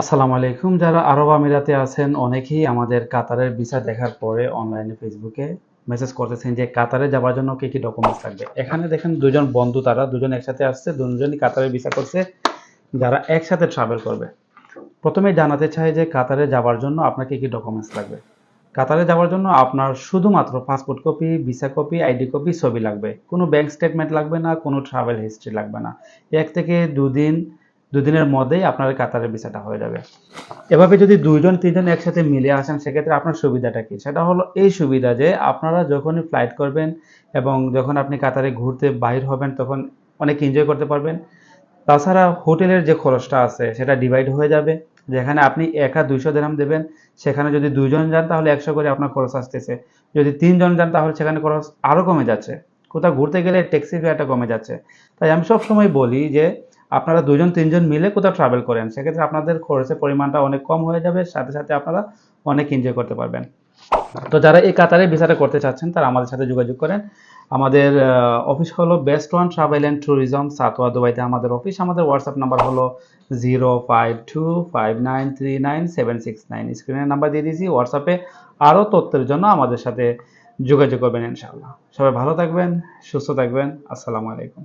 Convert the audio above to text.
আসসালামু আলাইকুম। যারা আরব আমিরাতে আছেন, অনেকেই আমাদের কাতারের ভিসা দেখার পরে অনলাইনে ফেসবুকে মেসেজ করতেছেন যে কাতারে যাওয়ার জন্য কি কি ডকুমেন্টস লাগবে। এখানে দেখেন দুজন বন্ধু তারা, দুজন একসাথে আসছে, দুজনই কাতারে ভিসা করছে, যারা একসাথে ট্রাভেল করবে। প্রথমে জানাতে চাই যে কাতারে যাওয়ার জন্য আপনার কি কি ডকুমেন্টস লাগবে। কাতারে যাওয়ার জন্য আপনার শুধুমাত্র passport copy visa copy ID copy ছবি লাগবে। কোনো ব্যাংক স্টেটমেন্ট লাগবে না, কোনো ট্রাভেল হিস্ট্রি লাগবে না। এক থেকে দুদিন দুদিনের মধ্যেই আপনার কাতারের ভিসাটা হয়ে যাবে। এভাবে যদি দুইজন, তিনজন একসাথে মিলে আসেন, সেক্ষেত্রে আপনার সুবিধাটা কি? সেটা হলো এই সুবিধা যে আপনারা যখনই ফ্লাইট করবেন এবং যখন আপনি কাতারে ঘুরতে বাইর হবেন, তখন অনেক এনজয় করতে পারবেন। তাছাড়া হোটেলের যে খরচটা আছে, সেটা ডিভাইড হয়ে যাবে। যেখানে আপনি একা দুইশো দেরাম দেবেন, সেখানে যদি দুইজন যান, তাহলে একশো করে আপনার খরচ আসতেছে। যদি তিনজন যান, তাহলে সেখানে খরচ আরও কমে যাচ্ছে। কোথাও ঘুরতে গেলে ট্যাক্সি ফেয়ারটা কমে যাচ্ছে। তাই আমি সবসময় বলি যে আপনারা দুজন, তিনজন মিলে কোথাও ট্রাভেল করেন, সেক্ষেত্রে আপনাদের খরচের পরিমাণটা অনেক কম হয়ে যাবে, সাথে সাথে আপনারা অনেক এনজয় করতে পারবেন। তো যারা এই কাতারে ভিসাটা করতে চাচ্ছেন, তারা আমাদের সাথে যোগাযোগ করেন। আমাদের অফিস হলো best one travel and tourism Satwa, দুবাইতে আমাদের অফিস আমাদের হোয়াটসঅ্যাপ নাম্বার হলো zero five two five nine three nine seven six nine স্ক্রিনের নাম্বার দিয়ে দিয়েছি হোয়াটসঅ্যাপে আরও তথ্যের জন্য আমাদের সাথে যোগাযোগ করবেন ইনশাআল্লাহ। সবাই ভালো থাকবেন, সুস্থ থাকবেন। আসসালামু আলাইকুম।